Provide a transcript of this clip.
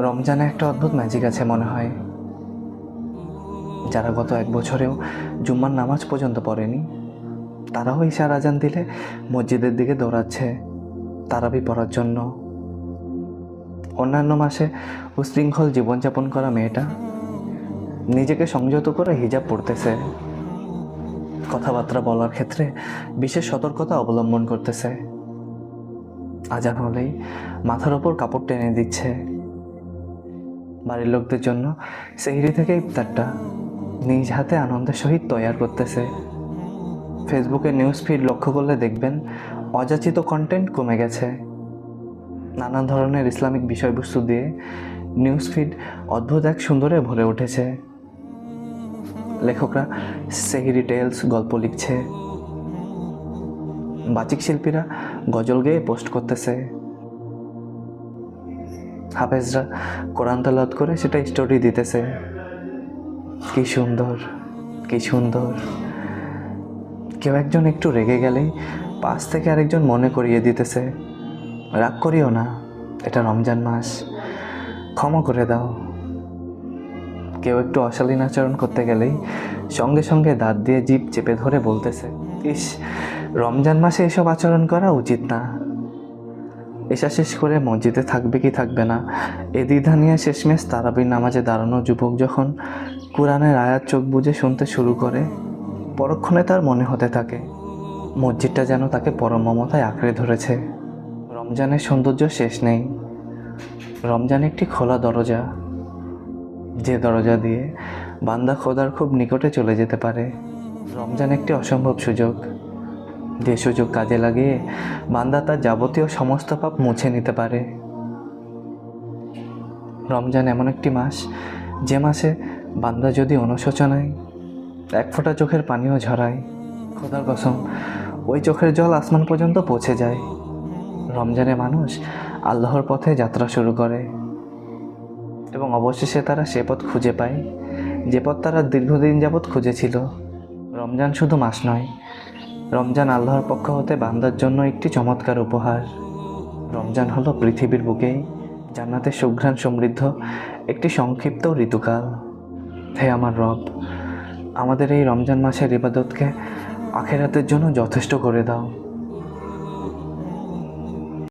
রমজানে একটা অদ্ভুত ম্যাজিক আছে মনে হয়। যারা গত এক বছরেও জুম্মার নামাজ পর্যন্ত পড়েনি, তারাও ঈশার আজান দিলে মসজিদের দিকে দৌড়াচ্ছে তারাবি পড়ার জন্য। অন্যান্য মাসে উশৃঙ্খল জীবনযাপন করা মেয়েটা নিজেকে সংযত করে হিজাব পড়তেছে। কথাবার্তা বলার ক্ষেত্রে বিশেষ সতর্কতা অবলম্বন করতেছে। আজান হলেই মাথার ওপর কাপড় টেনে দিচ্ছে। বাড়ির লোকদের জন্য সেহরি থেকে ইফতারটা নিজ হাতে আনন্দের সহিত তৈয়ার করতেছে। ফেসবুকে নিউজ ফিড লক্ষ্য করলে দেখবেন অযাচিত কন্টেন্ট কমে গেছে। নানা ধরনের ইসলামিক বিষয়বস্তু দিয়ে নিউজ ফিড অদ্ভুত এক সুন্দরে ভরে উঠেছে। লেখকরা সেহিরি টেলস গল্প লিখছে। বাচিক শিল্পীরা গজল গেয়ে পোস্ট করতেছে। হাফেজরা কোরআন তালাত করে সেটা স্টোরি দিতেছে। কি সুন্দর কি সুন্দর। কেউ একজন একটু রেগে গেলেই পাশ থেকে আরেকজন মনে করিয়ে দিতেছে, রাগ করিও না, এটা রমজান মাস, ক্ষমা করে দাও। কেউ একটু অশালীন আচরণ করতে গেলেই সঙ্গে সঙ্গে দাঁত দিয়ে জিভ চেপে ধরে বলতেছে, ইস, রমজান মাসে এসব আচরণ করা উচিত না এসা শেষ করে মসজিদে থাকবে কি থাকবে না? এ দ্বিধা নিয়ে শেষমেশ তারাবির নামাজে দাঁড়ানো যুবক যখন কোরআনের আয়াত চোখ বুজে শুনতে শুরু করে, পরক্ষণে তার মনে হতে থাকে, মসজিদটা যেন তাকে পরম মমতায় আঁকড়ে ধরেছে। রমজানের সৌন্দর্য শেষ নেই। রমজান একটি খোলা দরজা। যে দরজা দিয়ে বান্দা খোদার খুব নিকটে চলে যেতে পারে। রমজান একটি অসম্ভব সুযোগ। যে সুযোগ কাজে লাগিয়ে বান্দা তার যাবতীয় সমস্ত পাপ মুছে নিতে পারে। রমজান এমন একটি মাস, যে মাসে বান্দা যদি অনুশোচনায় এক ফোঁটা চোখের পানিও ঝরায়, খোদার কসম, ওই চোখের জল আসমান পর্যন্ত পৌঁছে যায়। রমজানে মানুষ আল্লাহর পথে যাত্রা শুরু করে এবং অবশেষে তারা সে পথ খুঁজে পায়, যে পথ তারা দীর্ঘদিন যাবৎ খুঁজেছিল। রমজান শুধু মাস নয় রমজান আল্লাহর পক্ষ হতে বান্দার জন্য একটি চমৎকার উপহার। রমজান হলো পৃথিবীর বুকে জান্নাতের সুঘ্রাণ সমৃদ্ধ একটি সংক্ষিপ্ত ঋতুকাল। হে আমার রব, আমাদের এই রমজান মাসের ইবাদতকে আখেরাতের জন্য যথেষ্ট করে দাও।